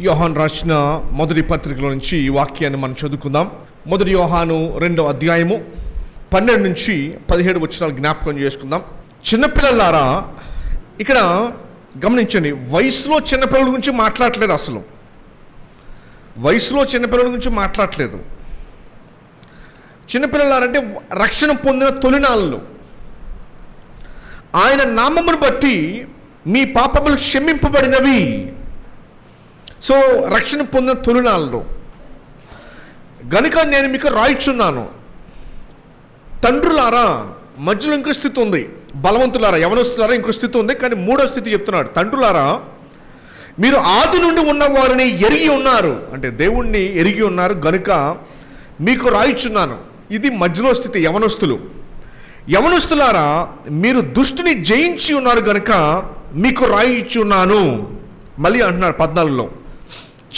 యోహాన్ రాసిన మొదటి పత్రికలో నుంచి ఈ వాక్యాన్ని మనం చదువుకుందాం. మొదటి యోహాను రెండవ అధ్యాయము పన్నెండు నుంచి పదిహేడు వచ్చినాలు జ్ఞాపకం చేసుకుందాం. చిన్నపిల్లలారా ఇక్కడ గమనించండి వయసులో చిన్నపిల్లల గురించి మాట్లాడట్లేదు అసలు. వయసులో చిన్నపిల్లల గురించి మాట్లాడలేదు చిన్నపిల్లలారంటే రక్షణ పొందిన తొలినాళ్ళు. ఆయన నామమును బట్టి మీ పాపములు క్షమింపబడినవి. సో రక్షణ పొందిన తొలినాళ్ళు. గనుక నేను మీకు రాయిచున్నాను. తండ్రులారా మధ్యలో ఇంకో స్థితి ఉంది. బలవంతులారా యవనస్తులారా ఇంకో స్థితి ఉంది. కానీ మూడో స్థితి చెప్తున్నాడు. తండ్రులారా మీరు ఆది నుండి ఉన్న వారిని ఎరిగి ఉన్నారు. అంటే దేవుణ్ణి ఎరిగి ఉన్నారు. గనుక మీకు రాయిచున్నాను. ఇది మధ్యలో స్థితి యవనస్తులు. యవనస్తులారా మీరు దుష్టుని జయించి ఉన్నారు గనుక మీకు రాయిచున్నాను. మళ్ళీ అంటున్నారు పద్నాలుగులో.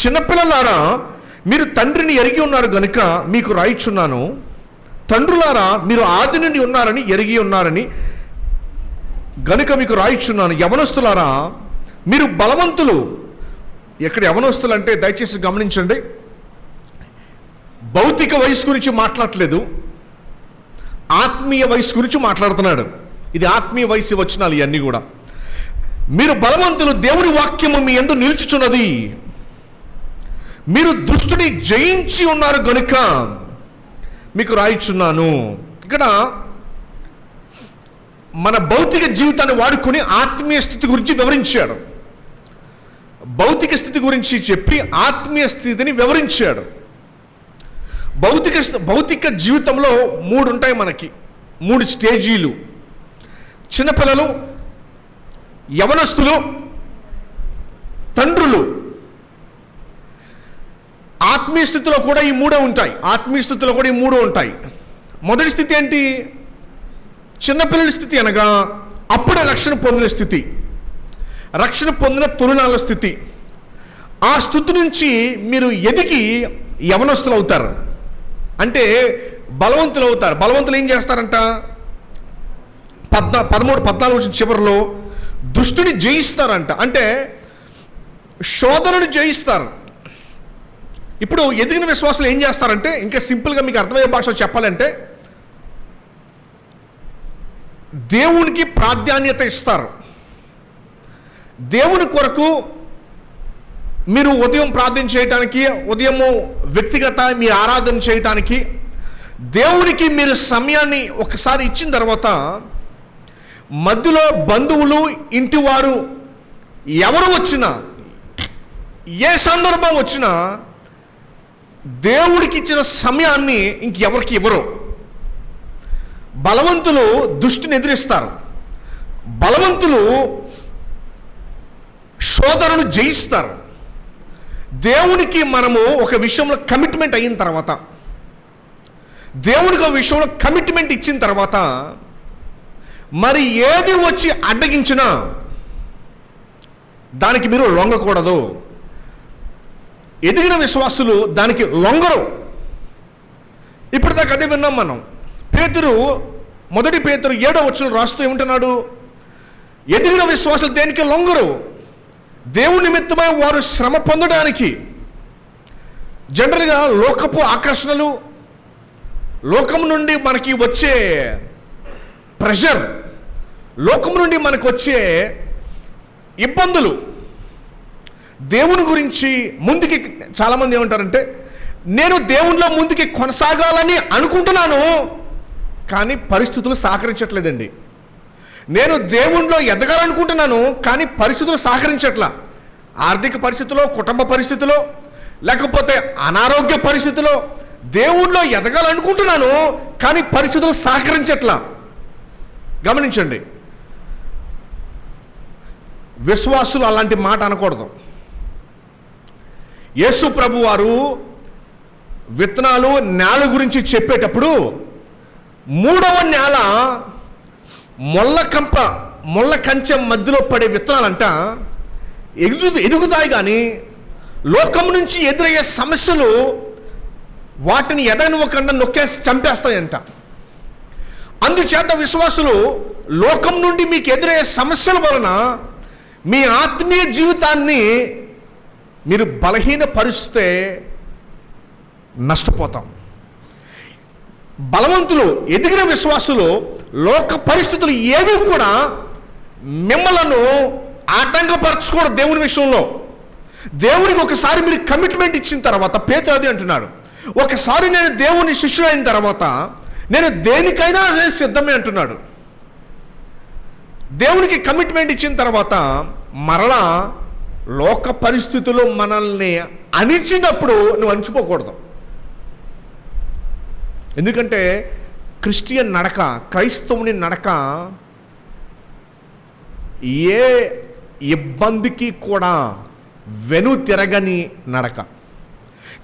చిన్నపిల్లలారా మీరు తండ్రిని ఎరిగి ఉన్నారు గనుక మీకు రాయిచున్నాను తండ్రులారా మీరు ఆది నుండి ఉన్నారని ఎరిగి ఉన్నారని గనుక మీకు రాయిచున్నాను యవనస్తులారా మీరు బలవంతులు. ఎక్కడ యవనస్తులు అంటే దయచేసి గమనించండి. భౌతిక వయసు గురించి మాట్లాడట్లేదు. ఆత్మీయ వయసు గురించి మాట్లాడుతున్నాడు. ఇది ఆత్మీయ వయసు వచ్చినాలు ఇవన్నీ కూడా. మీరు బలవంతులు దేవుని వాక్యము మీ ఎందు నిలుచుచున్నది. మీరు దుష్టుని జయించి ఉన్నారు కనుక మీకు రాయిచున్నాను. ఇక్కడ మన భౌతిక జీవితాన్ని వాడుకొని ఆత్మీయ స్థితి గురించి వివరించాడు. భౌతిక స్థితి గురించి చెప్పి ఆత్మీయ స్థితిని వివరించాడు. భౌతిక భౌతిక జీవితంలో మూడు ఉంటాయి మనకి. మూడు స్టేజీలు. చిన్నపిల్లలు యవనస్తులు తండ్రులు. ఆత్మీయ స్థితిలో కూడా ఈ మూడే ఉంటాయి. ఆత్మీయ స్థితిలో కూడా ఈ మూడు ఉంటాయి. మొదటి స్థితి ఏంటి? చిన్నపిల్లల స్థితి అనగా అప్పుడే రక్షణ పొందిన స్థితి. రక్షణ పొందిన తొలినాల స్థితి. ఆ స్థితి నుంచి మీరు ఎదిగి యవనస్తులు అవుతారు. అంటే బలవంతులు అవుతారు. బలవంతులు ఏం చేస్తారంట? పద్నా పదమూడు పద్నాలుగు వచ్చిన చివరిలో దుష్టుని జయిస్తారంట. అంటే శోధనను జయిస్తారు. ఇప్పుడు ఎదిగిన విశ్వాసులు ఏం చేస్తారంటే ఇంకా సింపుల్గా మీకు అర్థమయ్యే భాషలో చెప్పాలంటే దేవునికి ప్రాధాన్యత ఇస్తారు. దేవుని కొరకు మీరు ఉదయం ప్రార్థన చేయటానికి ఉదయము వ్యక్తిగత మీ ఆరాధన చేయటానికి దేవునికి మీరు సమయాన్ని ఒకసారి ఇచ్చిన తర్వాత మధ్యలో బంధువులు ఇంటివారు ఎవరు వచ్చినా ఏ సందర్భం వచ్చినా దేవుడికి ఇచ్చిన సమయాన్ని ఇంకెవరికి ఇవ్వరు. బలవంతులు దుష్టిని ఎదిరిస్తారు. బలవంతులు శోధనను జయిస్తారు. దేవునికి మనము ఒక విషయంలో కమిట్మెంట్ అయిన తర్వాత దేవునికి ఒక విషయంలో కమిట్మెంట్ ఇచ్చిన తర్వాత మరి ఏది వచ్చి అడ్డగించినా దానికి మీరు లొంగకూడదు. ఎదిగిన విశ్వాసులు దానికి లొంగరు. ఇప్పటిదాకా అదే విన్నాం మనం. పేతురు మొదటి పేతురు ఏడో వచ్చిన రాస్తూ ఏమంటున్నాడు? ఎదిగిన విశ్వాసులు దేనికి లొంగరు? దేవుని నిమిత్తమై వారు శ్రమ పొందడానికి. జనరల్గా లోకపు ఆకర్షణలు లోకం నుండి మనకి వచ్చే ప్రెషర్ లోకం నుండి మనకు వచ్చే ఇబ్బందులు దేవుని గురించి ముందుకి చాలామంది ఏమంటారంటే నేను దేవునిలో ముందుకి కొనసాగాలని అనుకుంటున్నాను కానీ పరిస్థితులు సహకరించట్లేదండి. నేను దేవుణ్ణిలో ఎదగాలనుకుంటున్నాను కానీ పరిస్థితులు సహకరించట్లా. ఆర్థిక పరిస్థితిలో కుటుంబ పరిస్థితిలో లేకపోతే అనారోగ్య పరిస్థితిలో దేవుణ్ణిలో ఎదగాలనుకుంటున్నాను కానీ పరిస్థితులు సహకరించట్లా. గమనించండి. విశ్వాసులు అలాంటి మాట అనకూడదు. యేసు ప్రభు వారు విత్తనాలు నేల గురించి చెప్పేటప్పుడు మూడవ నేల మొల్ల కంప మొల్ల కంచె మధ్యలో పడే విత్తనాలంట. ఎదుగు ఎదుగుతాయి కానీ లోకం నుంచి ఎదురయ్యే సమస్యలు వాటిని ఎదగనివ్వకుండా నొక్కేసి చంపేస్తాయంట. అందుచేత విశ్వాసులు లోకం నుండి మీకు ఎదురయ్యే సమస్యల వలన మీ ఆత్మీయ జీవితాన్ని మీరు బలహీన పరిస్తే నష్టపోతాం. బలవంతులు ఎదిగిన విశ్వాసులు లోక పరిస్థితులు ఏవి కూడా మిమ్మలను ఆటంకపరచుకోవడం దేవుని విషయంలో. దేవునికి ఒకసారి మీరు కమిట్మెంట్ ఇచ్చిన తర్వాత పేతది అంటున్నాడు ఒకసారి నేను దేవుని శిష్యుడు అయిన తర్వాత నేను దేనికైనా అదే సిద్ధమే అంటున్నాడు. దేవునికి కమిట్మెంట్ ఇచ్చిన తర్వాత మరలా లోక పరిస్థితులు మనల్ని అణిచినప్పుడు నువ్వు అణిచిపోకూడదు. ఎందుకంటే క్రిస్టియన్ నడక క్రైస్తవుని నడక ఏ ఇబ్బందికి కూడా వెను తిరగని నడక.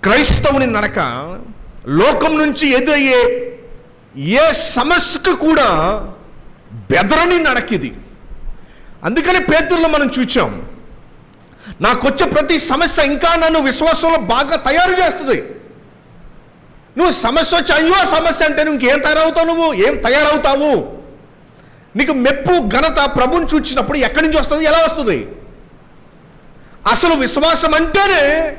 క్రైస్తవుని నడక లోకం నుంచి ఎదురయ్యే ఏ సమస్యకు కూడా బెదరని నడకిది అందుకని పేతుల్లో మనం చూచాం. నాకొచ్చే ప్రతి సమస్య ఇంకా నన్ను విశ్వాసంలో బాగా తయారు చేస్తుంది. నువ్వు సమస్య వచ్చి అయ్యో సమస్య అంటే నువ్వు ఇంకేం తయారవుతావు నువ్వు? ఏం తయారవుతావు? నీకు మెప్పు ఘనత ప్రభుని చూచినప్పుడు ఎక్కడి నుంచి వస్తుంది? ఎలా వస్తుంది? అసలు విశ్వాసం అంటేనే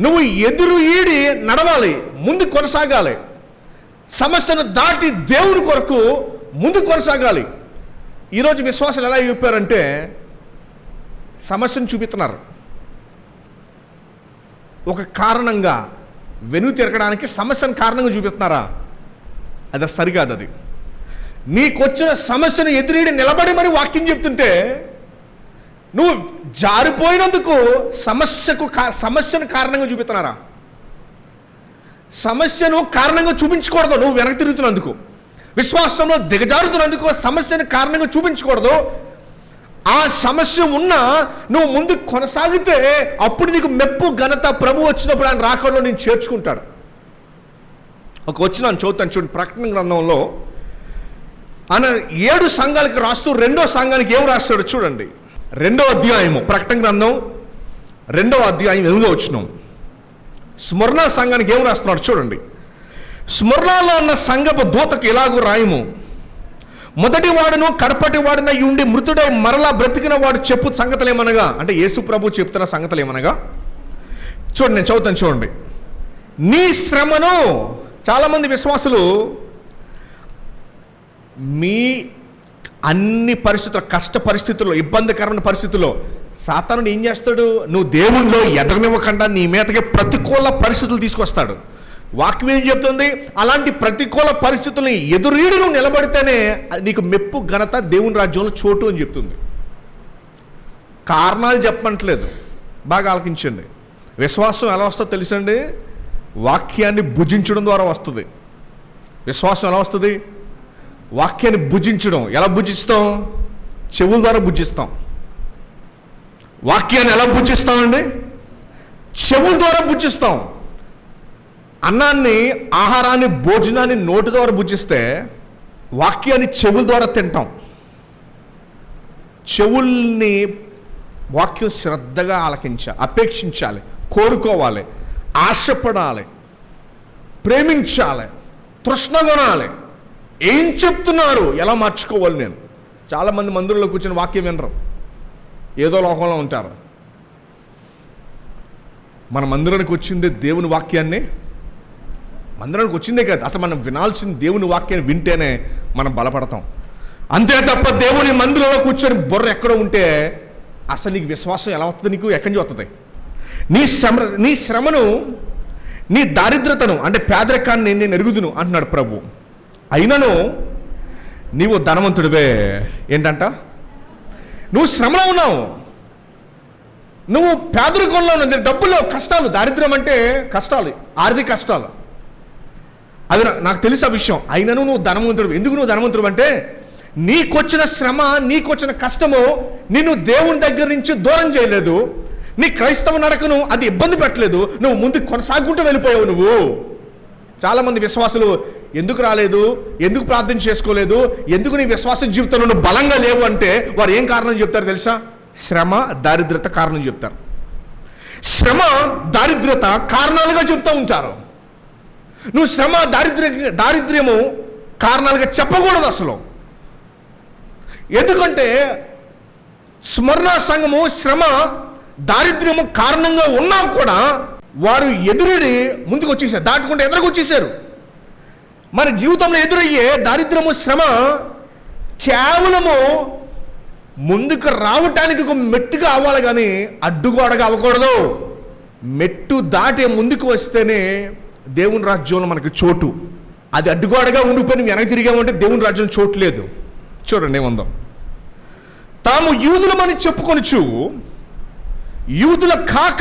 నువ్వు ఎదురు ఈడి నడవాలి ముందు కొనసాగాలి. సమస్యను దాటి దేవుని కొరకు ముందు కొనసాగాలి. ఈరోజు విశ్వాసాలు ఎలా చెప్పారంటే సమస్యను చూపిస్తున్నారు. ఒక కారణంగా వెను తిరగడానికి సమస్యను కారణంగా చూపిస్తున్నారా? అది సరికాదు అది. నీకొచ్చిన సమస్యను ఎదురీడి నిలబడి మరి వాక్యం చెప్తుంటే నువ్వు జారిపోయినందుకు సమస్యకు సమస్యను కారణంగా చూపిస్తున్నారా? సమస్యను కారణంగా చూపించకూడదు నువ్వు వెనక్కి తిరుగుతున్నందుకు. విశ్వాసంలో దిగజారుతున్నందుకు సమస్యను కారణంగా చూపించకూడదు. ఆ సమస్య ఉన్నా నువ్వు ముందు కొనసాగితే అప్పుడు నీకు మెప్పు ఘనత ప్రభు వచ్చినప్పుడు ఆయన రాకడలో నేను చేర్చుకుంటాడు. ఒక వచ్చిన చదువుతాను చూడండి ప్రకటన గ్రంథంలో ఆయన ఏడు సంఘాలకి రాస్తూ రెండో సంఘానికి ఏం రాస్తాడు చూడండి. రెండో అధ్యాయము ప్రకటన గ్రంథం రెండో అధ్యాయం ఎనిమిదో వచ్చినాం స్మరణ సంఘానికి ఏం రాస్తున్నాడు చూడండి. స్మరణలో ఉన్న సంఘపు దూతకు ఇలాగూ రాయము? మొదటి వాడును కడపటి వాడిన ఉండి మృతుడై మరలా బ్రతికిన వాడు చెప్పు సంగతులేమనగా? అంటే యేసు ప్రభు చెప్తున్న సంగతులేమనగా? చూడండి నేను చదువుతాను చూడండి. నీ శ్రమను చాలామంది విశ్వాసులు మీ అన్ని పరిస్థితుల్లో కష్ట పరిస్థితుల్లో ఇబ్బందికరమైన పరిస్థితుల్లో సాతానుడు ఏం చేస్తాడు? నువ్వు దేవుణ్ణిలో ఎదగనివ్వకుండా నీ మీదకి ప్రతికూల పరిస్థితులు తీసుకొస్తాడు. వాక్యం ఏం చెప్తుంది? అలాంటి ప్రతికూల పరిస్థితుల్ని ఎదురీడు నువ్వు నిలబడితేనే నీకు మెప్పు ఘనత దేవుని రాజ్యంలో చోటు అని చెప్తుంది. కారణాలు చెప్పట్లేదు. బాగా ఆలకించండి. విశ్వాసం ఎలా వస్తుందో తెలుసండి? వాక్యాన్ని భుజించడం ద్వారా వస్తుంది. విశ్వాసం ఎలా వస్తుంది? వాక్యాన్ని భుజించడం. ఎలా భుజిస్తాం? చెవుల ద్వారా భుజిస్తాం. వాక్యాన్ని ఎలా భుజిస్తామండి? చెవుల ద్వారా భుజిస్తాం. అన్నాన్ని ఆహారాన్ని భోజనాన్ని నోటి ద్వారా భుజిస్తే వాక్యాన్ని చెవుల ద్వారా తింటాం. చెవుల్ని వాక్యం శ్రద్ధగా ఆలకించాలి అపేక్షించాలి కోరుకోవాలి ఆశపడాలి ప్రేమించాలి తృష్ణ కొనాలి. ఏం చెప్తున్నారు? ఎలా మార్చుకోవాలి నేను? చాలామంది మందిరంలో కూర్చొని వాక్యం వినరు. ఏదో లోకంలో ఉంటారు. మన మందిరానికి వచ్చిందే దేవుని వాక్యాన్ని మందిరానికి వచ్చిందే కాదు. అసలు మనం వినాల్సిన దేవుని వాక్యాన్ని వింటేనే మనం బలపడతాం. అంతే తప్ప దేవుని మందిరంలో కూర్చొని బుర్ర ఎక్కడ ఉంటే అసలు నీకు విశ్వాసం ఎలా వస్తుంది నీకు? ఎక్కడి నుంచి వస్తుంది? నీ శ్రమ నీ శ్రమను నీ దారిద్రతను అంటే పేదరికాన్ని నేను ఎరుగుదును అంటున్నాడు ప్రభు. అయినను నీవు ధనవంతుడివే. ఏంటంట? నువ్వు శ్రమలో ఉన్నావు. నువ్వు పేదరికంలో ఉన్నావు. డబ్బుల్లో కష్టాలు దారిద్ర్యం అంటే కష్టాలు ఆర్థిక కష్టాలు. అది నాకు తెలుసు ఆ విషయం. అయినను నువ్వు ధనవంతుడు ఎందుకు నువ్వు ధనవంతుడు అంటే నీకొచ్చిన శ్రమ నీకొచ్చిన కష్టము నిన్ను దేవుని దగ్గర నుంచి దూరం చేయలేదు. నీ క్రైస్తవ నడకను అది ఇబ్బంది పెట్టలేదు. నువ్వు ముందుకు కొనసాగుకుంటూ వెళ్ళిపోయావు నువ్వు. చాలామంది విశ్వాసులు ఎందుకు రాలేదు? ఎందుకు ప్రార్థన చేసుకోలేదు? ఎందుకు నీ విశ్వాస జీవితంలో నువ్వు బలంగా లేవు? అంటే వారు ఏం కారణం చెప్తారు తెలుసా? శ్రమ దారిద్రత కారణం చెప్తారు. శ్రమ దారిద్రత కారణాలుగా చెప్తూ ఉంటారు. నువ్వు శ్రమ దారిద్ర్య దారిద్ర్యము కారణాలుగా చెప్పకూడదు అసలు. ఎందుకంటే స్మరణ సంఘము శ్రమ దారిద్ర్యము కారణంగా ఉన్నా కూడా వారు ఎదురుడి ముందుకు వచ్చేసారు దాటుకుంటే ఎదురుకు వచ్చేసారు. మన జీవితంలో ఎదురయ్యే దారిద్ర్యము శ్రమ కేవలము ముందుకు రావటానికి ఒక మెట్టుగా అవ్వాలి కానీ అడ్డుగోడగా అవ్వకూడదు. మెట్టు దాటే ముందుకు వస్తేనే దేవుని రాజ్యంలో మనకి చోటు. అది అడ్డుగోడగా ఉండిపోయి వెనక్కి తిరిగామంటే దేవుని రాజ్యం చోటు లేదు. చూడండి ఏముందాం. తాము యూదులమని చెప్పుకొనుచు యూదుల కాక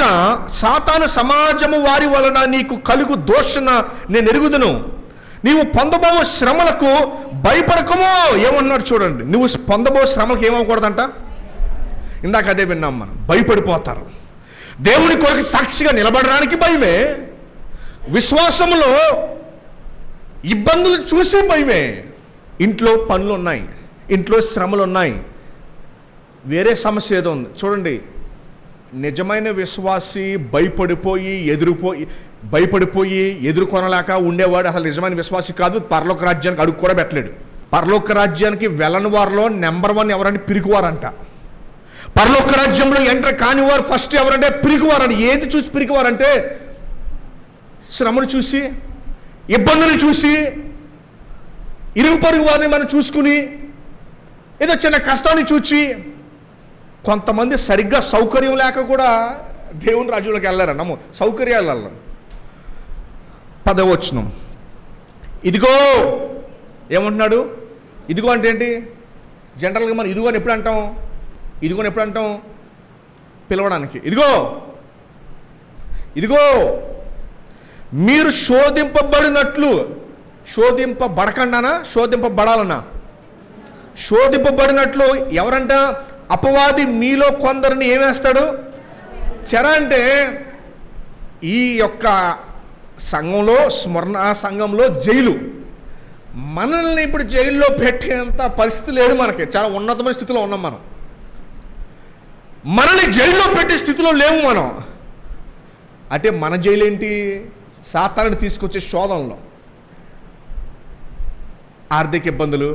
సాతాను సమాజము వారి వలన నీకు కలుగు దోషణ నేను ఎరుగుదును. నీవు పొందబో శ్రమలకు భయపడకమో ఏమన్నాడు చూడండి. నువ్వు పొందబో శ్రమలకు ఏమవకూడదంట ఇందాక అదే విన్నాం మనం. భయపడిపోతారు. దేవుని కొరకు సాక్షిగా నిలబడడానికి భయమే. విశ్వాసములో ఇబ్బందులు చూసి భయమే. ఇంట్లో పనులు ఉన్నాయి ఇంట్లో శ్రమలు ఉన్నాయి వేరే సమస్య ఏదో ఉంది. చూడండి నిజమైన విశ్వాసి భయపడిపోయి ఎదురుపోయి భయపడిపోయి ఎదుర్కొనలేక ఉండేవాడు అసలు నిజమైన విశ్వాసి కాదు. పరలోక రాజ్యానికి అడుగు కూడా పెట్టలేడు. పరలోక రాజ్యానికి వెళ్ళని వారిలో నెంబర్ వన్ ఎవరంటే పిరికివారంట. పరలోక రాజ్యంలో ఎంటర్ కాని వారు ఫస్ట్ ఎవరంటే పిరికివారంట. ఏది చూసి పిరికివారంటే శ్రమను చూసి ఇబ్బందులు చూసి ఇరుగు పొరుగు వారిని మనం చూసుకుని ఏదో చిన్న కష్టాన్ని చూచి కొంతమంది సరిగ్గా సౌకర్యం లేక కూడా దేవుని రాజులకు వెళ్ళారు నమ్ము సౌకర్యాలు వెళ్ళరు పదవచ్చును ఇదిగో ఏమంటున్నాడు? ఇదిగో అంటే ఏంటి? జనరల్గా మనం ఇదిగో అని ఎప్పుడు అంటాం? ఇదిగో అని ఎప్పుడు అంటాం? పిలవడానికి. ఇదిగో ఇదిగో మీరు శోధింపబడినట్లు శోధింపబడకండానా శోధింపబడాలన్నా శోధింపబడినట్లు ఎవరంట? అపవాది మీలో కొందరిని ఏమేస్తాడు చెర అంటే ఈ యొక్క సంఘంలో స్మరణ సంఘంలో జైలు. మనల్ని ఇప్పుడు జైల్లో పెట్టేంత పరిస్థితి లేదు మనకి. చాలా ఉన్నతమైన స్థితిలో ఉన్నాం మనం. మనల్ని జైల్లో పెట్టే స్థితిలో లేవు మనం. అంటే మన జైలు ఏంటి సాతాన్ని తీసుకొచ్చే శోధనలో. ఆర్థిక ఇబ్బందులు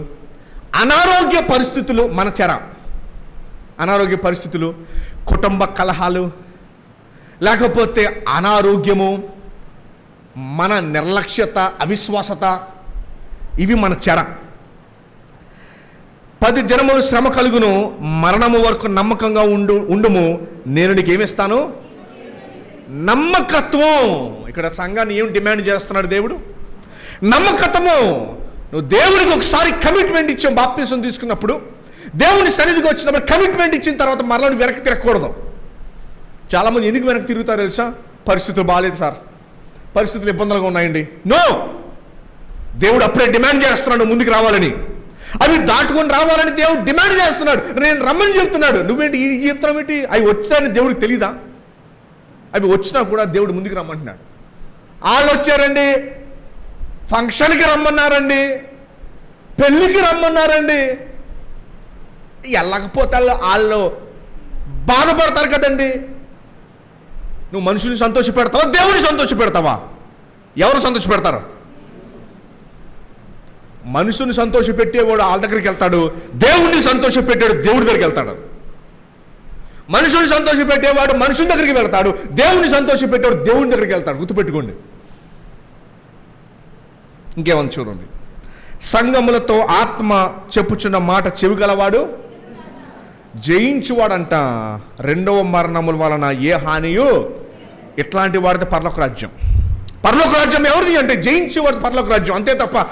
అనారోగ్య పరిస్థితులు మన చెర. అనారోగ్య పరిస్థితులు కుటుంబ కలహాలు లేకపోతే అనారోగ్యము మన నిర్లక్ష్యత అవిశ్వాసత ఇవి మన చెర. పది దినములు శ్రమ కలుగును మరణము వరకు నమ్మకంగా ఉండు ఉండుము నేను నీకు ఏమిస్తాను నమ్మకత్వం. ఇక్కడ సంఘాన్ని ఏం డిమాండ్ చేస్తున్నాడు దేవుడు? నమ్మకత్వము. నువ్వు దేవుడికి ఒకసారి కమిట్మెంట్ ఇచ్చావు బాప్తీసం తీసుకున్నప్పుడు. దేవుని సన్నిధికి వచ్చినప్పుడు కమిట్మెంట్ ఇచ్చిన తర్వాత మరలా నువ్వు వెనక్కి తిరగకూడదు. చాలామంది ఎందుకు వెనక్కి తిరుగుతారు తెలుసా? పరిస్థితులు బాగాలేదు సార్. పరిస్థితులు ఇబ్బందులుగా ఉన్నాయండి. నో! దేవుడు అప్పుడే డిమాండ్ చేస్తున్నాడు ముందుకు రావాలని. అవి దాటుకొని రావాలని దేవుడు డిమాండ్ చేస్తున్నాడు. నేను రమ్మని చెప్తున్నాడు. నువ్వేంటి ఈ ఈ చెప్తున్నావు ఏంటి? అవి వచ్చాయని దేవుడికి తెలీదా? అవి వచ్చినా కూడా దేవుడు ముందుకు రమ్మంటున్నాడు. వాళ్ళు వచ్చారండి ఫంక్షన్కి రమ్మన్నారండి పెళ్ళికి రమ్మన్నారండి. వెళ్ళకపోతే వాళ్ళు బాధపడతారు కదండి. నువ్వు మనుషుని సంతోష పెడతావా దేవుని సంతోష పెడతావా ఎవరు సంతోష పెడతారు మనుషుని సంతోష పెట్టేవాడు వాళ్ళ దగ్గరికి వెళ్తాడు దేవుణ్ణి సంతోష పెట్టాడు దేవుడి దగ్గరికి వెళ్తాడు. మనుషుని సంతోషపెట్టేవాడు మనుషుని దగ్గరికి వెళ్తాడు. దేవుని సంతోషపెట్టేవాడు దేవుని దగ్గరికి వెళ్తాడు. గుర్తుపెట్టుకోండి. ఇంకేమని చూడండి. సంగములతో ఆత్మ చెప్పుచున్న మాట చెవిగలవాడు? జయించువాడంట. రెండవ మరణముల వలన ఏ హానియు? ఇట్లాంటి వాడితే పర్లోక రాజ్యం. పర్లోక రాజ్యం ఎవరిది అంటే జయించేవాడు పర్లోక రాజ్యం. అంతే తప్ప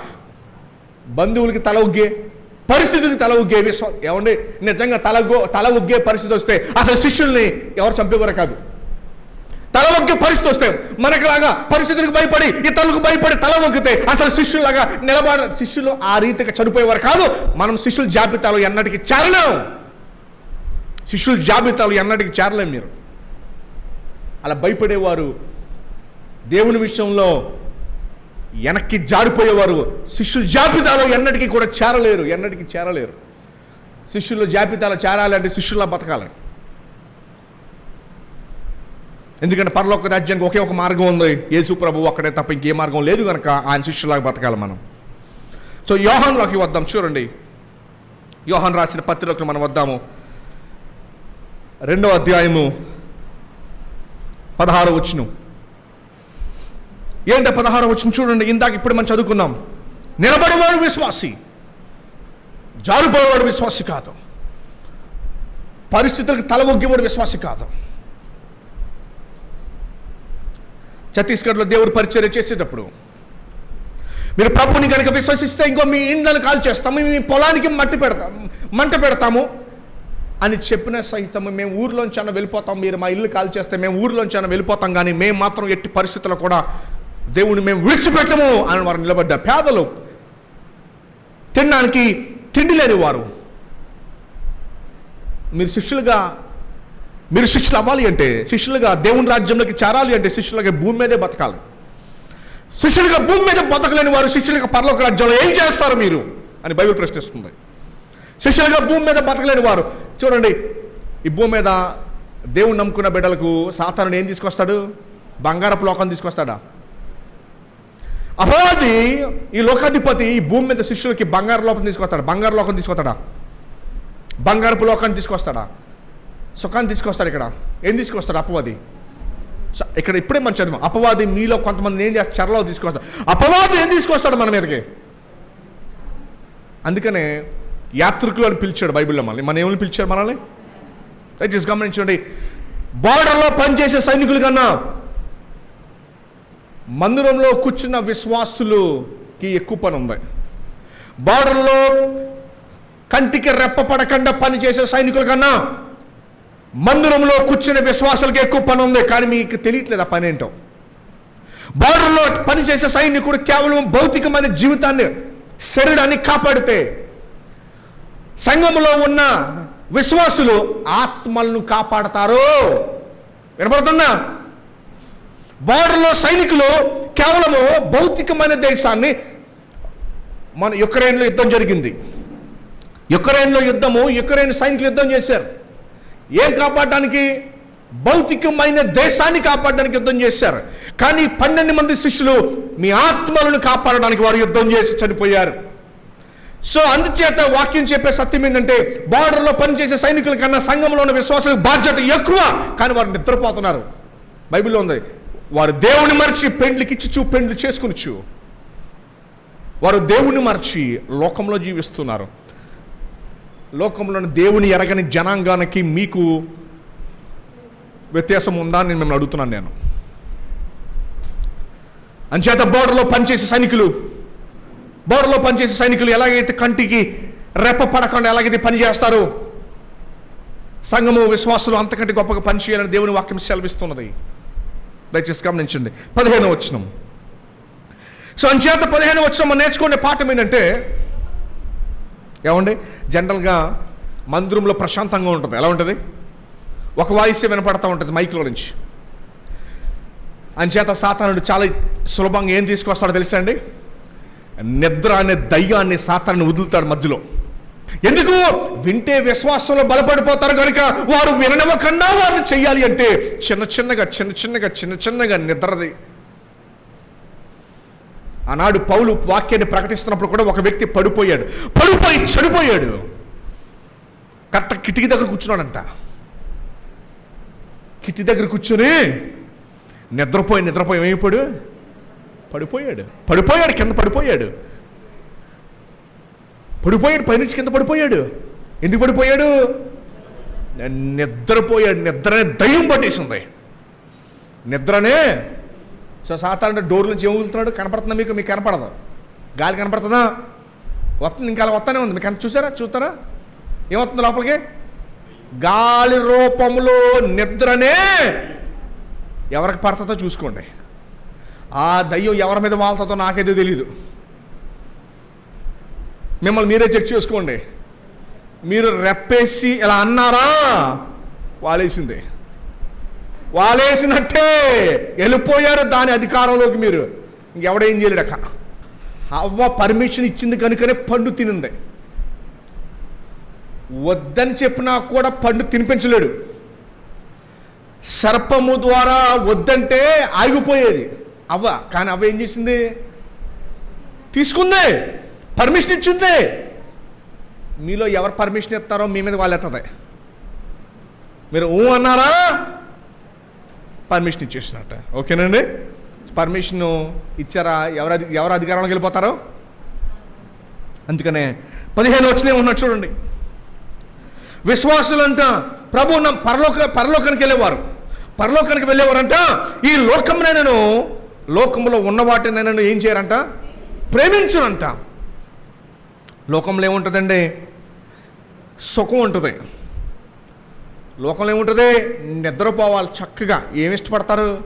బంధువులకి తల ఉగ్గే పరిస్థితికి తల ఉగ్గే విశ్వ ఏమండి? నిజంగా తల తల ఉగ్గే పరిస్థితి వస్తే అసలు శిష్యుల్ని ఎవరు చంపేవారు కాదు. తల ఒగ్గే పరిస్థితి వస్తే మనకులాగా పరిస్థితులకు భయపడి ఇతరులకు భయపడి తల ఒగ్గితే అసలు శిష్యులాగా నిలబడ శిష్యులు ఆ రీతిగా చనిపోయేవారు కాదు. మనం శిష్యుల జాబితాలో ఎన్నటికి చేరలేం. శిష్యుల జాబితాలో ఎన్నటికి చేరలేం మీరు. అలా భయపడేవారు దేవుని విషయంలో వెనక్కి జారిపోయేవారు. శిష్యుల జాబితాలో ఎన్నటికీ కూడా చేరలేరు ఎన్నటికీ చేరలేరు. శిష్యుల జాబితాలో చేరాలంటే శిష్యుల్లా బతకాలి. ఎందుకంటే పరలోక రాజ్యానికి ఒకే ఒక మార్గం ఉంది. యేసు ప్రభు ఒక్కడే తప్ప ఇంకే మార్గం లేదు కనుక ఆయన శిష్యులాగా బతకాలి మనం. సో యోహన్లోకి వద్దాం చూడండి. యోహన్ రాసిన పత్రికలు మనం వద్దాము. రెండవ అధ్యాయము పదహారు వచ్చును ఏంటో పదహారు వచ్చిన చూడండి ఇందాక ఇప్పుడు మనం చదువుకున్నాం. నిలబడేవాడు విశ్వాసి జారిపోయేవాడు విశ్వాసి కాదు. పరిస్థితులకు తల ఒగ్గేవాడు విశ్వాసి కాదు. ఛత్తీస్గఢ్లో దేవుడు పరిచర్య చేసేటప్పుడు మీరు ప్రభుని కనుక విశ్వసిస్తే ఇంకో మీ ఇండ్లను కాల్ చేస్తాము మీ పొలానికి మట్టి పెడతాం మంట పెడతాము అని చెప్పిన సహితం మేము ఊర్లోంచి అన్న వెళ్ళిపోతాం మీరు మా ఇల్లు కాల్ చేస్తే మేము ఊర్లోంచి అన్న వెళ్ళిపోతాం కానీ మేము మాత్రం ఎట్టి పరిస్థితుల్లో కూడా దేవుని మేము విడిచిపెట్టము అని వారు నిలబడ్డ పేదలు. తినడానికి తిండి లేని వారు. మీరు శిష్యులుగా మీరు శిష్యులు అవ్వాలి అంటే శిష్యులుగా దేవుని రాజ్యంలోకి చేరాలి అంటే శిష్యులుగా భూమి మీదే బతకాలి. శిష్యులుగా భూమి మీద బతకలేని వారు శిష్యులుగా పరలోక రాజ్యంలో ఏం చేస్తారు మీరు? అని బైబిల్ ప్రశ్నిస్తుంది. శిష్యులుగా భూమి మీద బతకలేని వారు. చూడండి ఈ భూమి మీద దేవుని నమ్ముకున్న బిడ్డలకు సాతానుడు ఏం తీసుకొస్తాడు? బంగారపు లోకం తీసుకొస్తాడా? అపవాది ఈ లోకాధిపతి ఈ భూమి మీద శిష్యులకి బంగారు లోకం తీసుకొస్తాడు? బంగారు లోకం తీసుకొస్తాడా? బంగారపు లోకాన్ని తీసుకొస్తాడా? సుఖాన్ని తీసుకొస్తాడు ఇక్కడ? ఏం తీసుకొస్తాడు అపవాది? ఇక్కడ ఇప్పుడే మనం చదువు. అపవాది మీలో కొంతమంది ఏం చేస్తారు? చర్లో తీసుకొస్తాడు అపవాది ఏం తీసుకొస్తాడు మన మీదకి? అందుకనే యాత్రికులు అని పిలిచాడు బైబిల్లో మనల్ని. మన ఏమని పిలిచాడు మనల్ని? దయచేసి గమనించండి. బార్డర్లో పనిచేసే సైనికులు కన్నా మందిరంలో కూర్చున్న విశ్వాసులకి ఎక్కువ పని ఉంది. బార్డర్లో కంటికి రెప్ప పడకుండా పనిచేసే సైనికుల కన్నా మందిరంలో కూర్చున్న విశ్వాసాలకి ఎక్కువ పని ఉంది కానీ మీకు తెలియట్లేదు ఆ పని ఏంటో. బార్డర్లో పనిచేసే సైనికుడు కేవలం భౌతికమైన జీవితాన్ని శరీరాన్ని కాపాడితే సంఘంలో ఉన్న విశ్వాసులు ఆత్మలను కాపాడతారు. వినపడుతుందా? బార్డర్లో సైనికులు కేవలము భౌతికమైన దేశాన్ని మన యుక్రెయిన్లో యుద్ధం జరిగింది. యుక్రెయిన్లో యుద్ధము యుక్రెయిన్ సైనికులు యుద్ధం చేశారు. ఏం కాపాడడానికి? భౌతికమైన దేశాన్ని కాపాడడానికి యుద్ధం చేశారు. కానీ పన్నెండు మంది శిష్యులు మీ ఆత్మలను కాపాడడానికి వారు యుద్ధం చేసి చనిపోయారు. సో అందుచేత వాక్యం చెప్పే సత్యం ఏంటంటే బార్డర్లో పనిచేసే సైనికుల కన్నా సంఘంలో ఉన్న విశ్వాసులకు బాధ్యత ఎక్కువ కానీ వారు నిద్రపోతున్నారు. బైబిల్లో ఉంది. వారు దేవుని మర్చి పెండ్లికిచ్చి చూ పెండ్లు చేసుకునిచ్చు వారు దేవుని మర్చి లోకంలో జీవిస్తున్నారు. లోకంలోని దేవుని ఎరగని జనాంగానికి మీకు వ్యత్యాసం ఉందా అని నేను మిమ్మల్ని అడుగుతున్నాను నేను. అంచేత బోర్డర్లో పనిచేసే సైనికులు బోర్డర్లో పనిచేసే సైనికులు ఎలాగైతే కంటికి రెప్ప పడకుండా ఎలాగైతే పని చేస్తారు సంఘము విశ్వాసులు అంతకంటే గొప్పగా పనిచేయాలని దేవుని వాక్యం సెలవిస్తున్నది. దయచేసి గమనించండి. పదిహేను వచ్చినం సో అంచేత పదిహేను వచ్చిన మనం నేర్చుకునే పాఠం ఏంటంటే ఏమండి? జనరల్గా మందిరంలో ప్రశాంతంగా ఉంటుంది. ఎలా ఉంటుంది? ఒక వాయిస్ వినపడతా ఉంటుంది మైక్లో నుంచి. అంచేత సాతానుడు చాలా సులభంగా ఏం తీసుకొస్తాడో తెలుసా అండి? నిద్ర అనే దయ్యాన్ని సాతాన్ని వదులుతాడు మధ్యలో. ఎందుకు? వింటే విశ్వాసంలో బలపడిపోతారు కనుక వారు విననివ్వకుండా వారిని చెయ్యాలి అంటే చిన్న చిన్నగా చిన్న చిన్నగా చిన్న చిన్నగా నిద్రది. ఆనాడు పౌలు వాక్యాన్ని ప్రకటిస్తున్నప్పుడు కూడా ఒక వ్యక్తి పడిపోయాడు. పడిపోయి చెడిపోయాడు. కట్ట కిటికీ దగ్గర కూర్చున్నాడంట. కిటికీ దగ్గర కూర్చొని నిద్రపోయి నిద్రపోయి ఏమైపోయాడు? పడిపోయాడు. పడిపోయాడు కింద పడిపోయాడు. పడిపోయాడు పైనుంచి కింద పడిపోయాడు. ఎందుకు పడిపోయాడు? నిద్రపోయాడు. నిద్రనే దయ్యం పట్టేసింది. నిద్రనే సో సాధారణ డోర్ నుంచి ఏం వదులుతున్నాడు? కనపడుతుందా మీకు? మీకు కనపడదు. గాలి కనపడుతుందా? వస్తుంది ఇంకా అలా వస్తానే ఉంది. మీకు కన- చూసారా? చూస్తారా? ఏమవుతుంది లోపలికి? గాలి రూపంలో నిద్రనే ఎవరికి పడుతుందో చూసుకోండి. ఆ దయ్యం ఎవరి మీద వాళ్తుందో నాకైతే తెలియదు మిమ్మల్ని మీరే చెక్ చేసుకోండి. మీరు రెప్పేసి ఇలా అన్నారా? వాలేసిందే. వాలేసినట్టే వెళ్ళిపోయారు దాని అధికారంలోకి మీరు. ఇంకెవడేం చేయలేడక అవ్వ పర్మిషన్ ఇచ్చింది కనుకనే పండు తినింది. వద్దని చెప్పినా కూడా పండు తినిపించలేడు. సర్పము ద్వారా వద్దంటే ఆగిపోయేది. అవ్వ కానీ అవ్వ ఏం చేసింది? తీసుకుందే. పర్మిషన్ ఇచ్చిందే. మీలో ఎవరు పర్మిషన్ ఇస్తారో మీ మీద వాళ్ళు ఎత్తది. మీరు ఊ అన్నారా? పర్మిషన్ ఇచ్చేసినట్ట. ఓకేనండి? పర్మిషన్ ఇచ్చారా? ఎవరు ఎవరు అధికారంలోకి వెళ్ళిపోతారో? అందుకనే పదిహేను వచ్చిన ఉన్నట్టు చూడండి. విశ్వాసులంట ప్రభు నా పరలోక పరలోకానికి వెళ్ళేవారు. పరలోకానికి వెళ్ళేవారంట. ఈ లోకంలో నేను లోకంలో ఉన్న వాటినైనా ఏం చేయరంట? ప్రేమించునంట. లోకంలో ఏముంటుందండి? సుఖం ఉంటుంది. లోకంలో ఏముంటుంది? నిద్రపోవాలి చక్కగా. ఏమి ఇష్టపడతారు?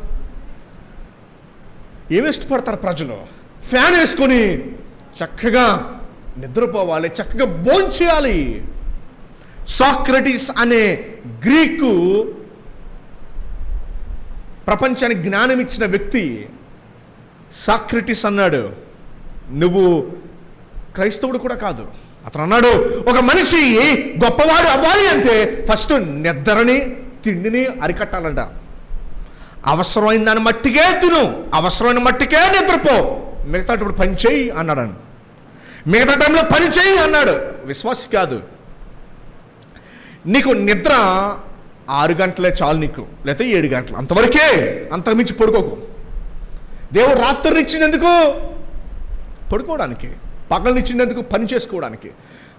ఏమి ఇష్టపడతారు ప్రజలు? ఫ్యాన్ వేసుకొని చక్కగా నిద్రపోవాలి చక్కగా భోంచేయాలి సాక్రటీస్ అనే గ్రీకు ప్రపంచానికి జ్ఞానం ఇచ్చిన వ్యక్తి సాక్రటిస్ అన్నాడు. నువ్వు క్రైస్తవుడు కూడా కాదు. అతను అన్నాడు ఒక మనిషి గొప్పవాడు అవ్వాలి అంటే ఫస్ట్ నిద్రని తిండిని అరికట్టాలంట. అవసరమైన దాన్ని మట్టికే తిను అవసరమైన మట్టికే నిద్రపో. మిగతా ఇప్పుడు పని చేయి అన్నాడు మిగతా టైంలో పని చేయి అన్నాడు. విశ్వాసి కాదు. నీకు నిద్ర ఆరు గంటలే చాలు నీకు లేకపోతే ఏడు గంటలు. అంతవరకే అంతకుమించి పడుకోకు. దేవుడు రాత్రి ఇచ్చినందుకు పడుకోవడానికి పగలనిచ్చినందుకు పని చేసుకోవడానికి.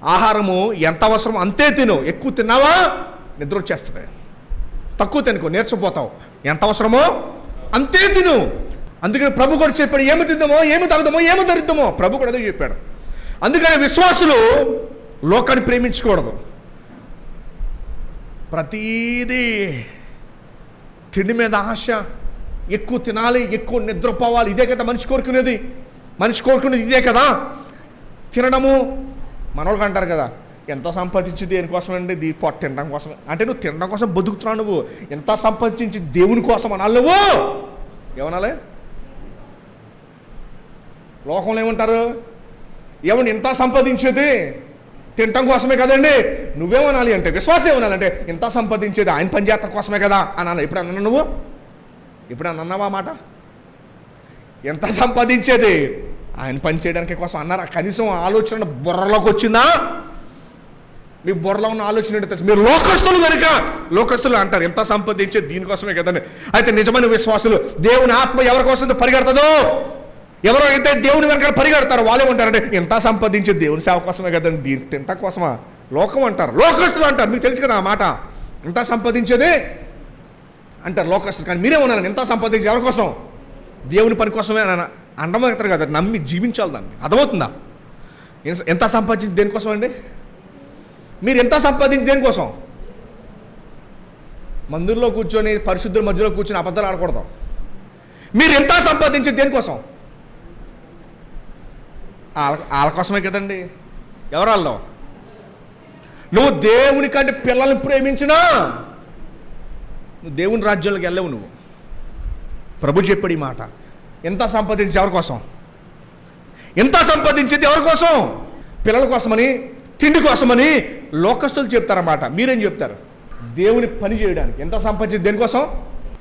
ఆహారము ఎంత అవసరం అంతే తిను. ఎక్కువ తిన్నావా? నిద్ర వచ్చేస్తుంది. తక్కువ తినుకో నేర్చుకుపోతావు ఎంత అవసరమో అంతే తిను. అందుకని ప్రభు కూడా చెప్పాడు ఏమి తిందామో ఏమి తాగుదామో ఏమి ధరిద్దామో ప్రభు కూడా అదే చెప్పాడు. అందుకని విశ్వాసులు లోకాన్ని ప్రేమించకూడదు. ప్రతీదీ తిండి మీద ఆశ. ఎక్కువ తినాలి ఎక్కువ నిద్రపోవాలి. ఇదే కదా మనిషి కోరుకునేది. మనిషి కోరుకునేది ఇదే కదా. తినడము. మనోళ్ళకి అంటారు కదా ఎంత సంపాదించి దేనికోసమండి దీ పొట్ట తినడం కోసం. అంటే నువ్వు తినడం కోసం బతుకుతున్నావు నువ్వు. ఎంత సంపాదించి దేవుని కోసం అనాలి నువ్వు? ఏమనాలి? లోకంలో ఏమంటారు? ఏమని ఎంత సంపాదించేది తినటం కోసమే కదండి. నువ్వేమనాలి అంటే విశ్వాసం ఏమనాలంటే ఇంత సంపాదించేది ఆయన పనిచేయటం కోసమే కదా అనాలి. ఇప్పుడు అన్నా నువ్వు? ఇప్పుడు అన్నావా మాట? ఎంత సంపాదించేది ఆయన పని చేయడానికి కోసం అన్నారా? కనీసం ఆలోచన బుర్రలోకి వచ్చిందా? మీ బుర్రలో ఉన్న ఆలోచన ఏంటో తెలుసు. మీరు లోకస్తులు కనుక లోకస్తులు అంటారు ఎంత సంపాదించే దీనికోసమే కదండి. అయితే నిజమైన విశ్వాసులు దేవుని ఆత్మ ఎవరి కోసం పరిగెడతదో? ఎవరో అయితే దేవుని వెనక పరిగెడతారు వాళ్ళే ఉంటారంటే ఎంత సంపాదించే దేవుని సేవ కోసమే కదండి? దీని తింట కోసమా? లోకం అంటారు లోకస్తులు అంటారు. మీకు తెలుసు కదా ఆ మాట. ఎంత సంపాదించేది? అంటారు లోకస్తులు. కానీ మీరే ఉన్నారు ఎంత సంపాదించి ఎవరి కోసం? దేవుని పని కోసమే అన్న అండం కదా నమ్మి జీవించాలి దాన్ని. అర్థమవుతుందా? ఎంత- ఎంత సంపాదించి దేనికోసం అండి? మీరు ఎంత సంపాదించి దేనికోసం? మందిరంలో కూర్చొని పరిశుద్ధుల మధ్యలో కూర్చొని అబద్ధాలు ఆడకూడదు. మీరు ఎంత సంపాదించి దేనికోసం? వాళ్ళ వాళ్ళ కోసమే కదండి. ఎవరు నువ్వు దేవుని కంటే పిల్లల్ని ప్రేమించినా నువ్వు దేవుని రాజ్యంలోకి వెళ్ళవు నువ్వు. ప్రభు చెప్పాడు ఈ మాట. ఎంత సంపాదించి ఎవరి కోసం? ఎంత సంపాదించేది ఎవరి కోసం? పిల్లల కోసమని తిండి కోసమని లోకస్తులు చెప్తారన్నమాట. మీరేం చెప్తారు? దేవుని పని చేయడానికి. ఎంత సంపాదించింది దేనికోసం?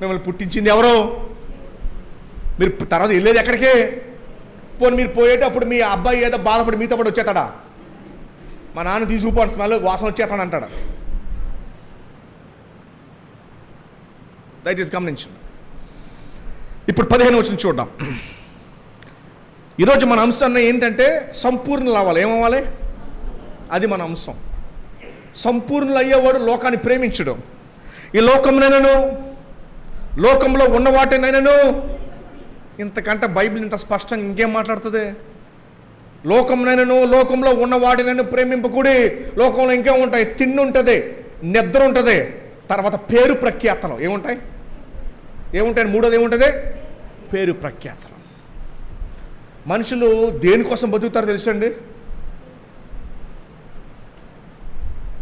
మిమ్మల్ని పుట్టించింది ఎవరు? మీరు తర్వాత వెళ్ళేది ఎక్కడికి? పోనీ మీరు పోయేటప్పుడు మీ అబ్బాయి ఏదో బాధపడి మీతో పాటు వచ్చేతాడా మా నాన్న తీసుకుపోతున్నారు వాసన వచ్చేస్తాను అంటాడు దయచేసి గమనించండి. ఇప్పుడు పదిహేను వచ్చిన చూద్దాం ఈరోజు మన అంశాన్ని ఏంటంటే సంపూర్ణలు అవ్వాలి. ఏమవ్వాలి? అది మన అంశం. సంపూర్ణులు అయ్యేవాడు లోకాన్ని ప్రేమించడం. ఈ లోకంనైనను లోకంలో ఉన్న వాటినైనాను ఇంతకంటే బైబిల్ ఇంత స్పష్టంగా ఇంకేం మాట్లాడుతుంది? లోకంనైనాను లోకంలో ఉన్న వాటినైనా ప్రేమింపకూడి లోకంలో ఇంకేం ఉంటాయి తిండి ఉంటుంది నిద్ర ఉంటుంది తర్వాత పేరు ప్రఖ్యాతలు ఏముంటాయి? ఏముంటాయి? మూడోది ఏముంటుంది? పేరు ప్రఖ్యాతలు. మనుషులు దేనికోసం బతుకుతారో తెలుసండి?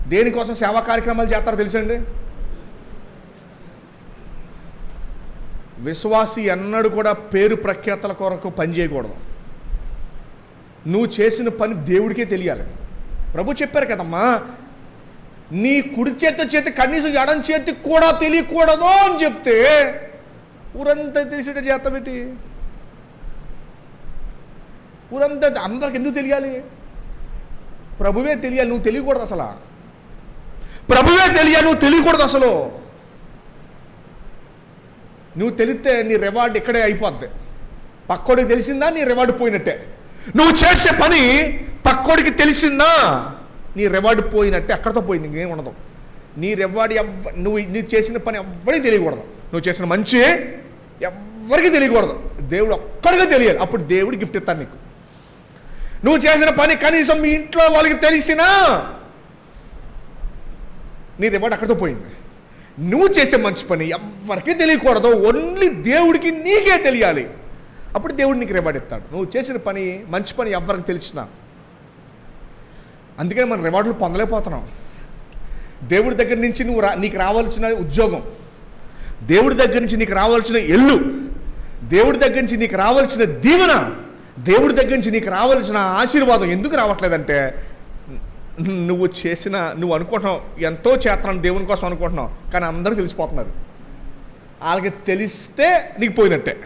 దేనికోసం సేవా కార్యక్రమాలు చేస్తారో తెలుసండి? విశ్వాసి ఎన్నడూ కూడా పేరు ప్రఖ్యాతల కొరకు పని చేయకూడదు. నువ్వు చేసిన పని దేవుడికే తెలియాలి. ప్రభు చెప్పారు కదమ్మా నీ కుడి చేత చేతి కనీసం ఎడం చేతి కూడా తెలియకూడదు అని చెప్తే ఊరంతా తెలిసేట చేత పెట్టి ఊరంతా అందరికి ఎందుకు తెలియాలి? ప్రభువే తెలియాలి నువ్వు తెలియకూడదు అసలు. ప్రభువే తెలియాలి నువ్వు తెలియకూడదు అసలు. నువ్వు తెలిస్తే నీ రివార్డ్ ఇక్కడే అయిపోద్ది. పక్కోడికి తెలిసిందా? నీ రివార్డు పోయినట్టే. నువ్వు చేసే పని పక్కోడికి తెలిసిందా? నీ రివార్డు పోయినట్టే. అక్కడితో పోయింది ఇంకేం ఉండదు. నీ రివార్డు ఎవ్వ నువ్వు నువ్వు చేసిన పని ఎవ్వరికి తెలియకూడదు. నువ్వు చేసిన మంచి ఎవరికి తెలియకూడదు. దేవుడు ఒక్కడిగా తెలియాలి అప్పుడు దేవుడు గిఫ్ట్ ఇస్తాను నీకు. నువ్వు చేసిన పని కనీసం మీ ఇంట్లో వాళ్ళకి తెలిసినా నీ రివార్డ్ అక్కడితో పోయింది. నువ్వు చేసే మంచి పని ఎవరికీ తెలియకూడదు. ఓన్లీ దేవుడికి నీకే తెలియాలి. అప్పుడు దేవుడు నీకు రివార్డ్ ఇస్తాడు. నువ్వు చేసిన పని మంచి పని ఎవ్వరికి తెలిసినా. అందుకని మనం రివార్డులు పొందలేకపోతున్నాం. దేవుడి దగ్గర నుంచి నువ్వు రా నీకు రావాల్సిన ఉద్యోగం దేవుడి దగ్గర నుంచి నీకు రావాల్సిన ఎల్లు దేవుడి దగ్గర నుంచి నీకు రావాల్సిన దీవెన దేవుడి దగ్గర నుంచి నీకు రావాల్సిన ఆశీర్వాదం ఎందుకు రావట్లేదంటే నువ్వు చేసిన నువ్వు అనుకుంటున్నావు ఎంతో చేస్తున్నాను దేవుని కోసం అనుకుంటున్నావు కానీ అందరూ తెలిసిపోతున్నారు. వాళ్ళకి తెలిస్తే నీకు పోయినట్టే.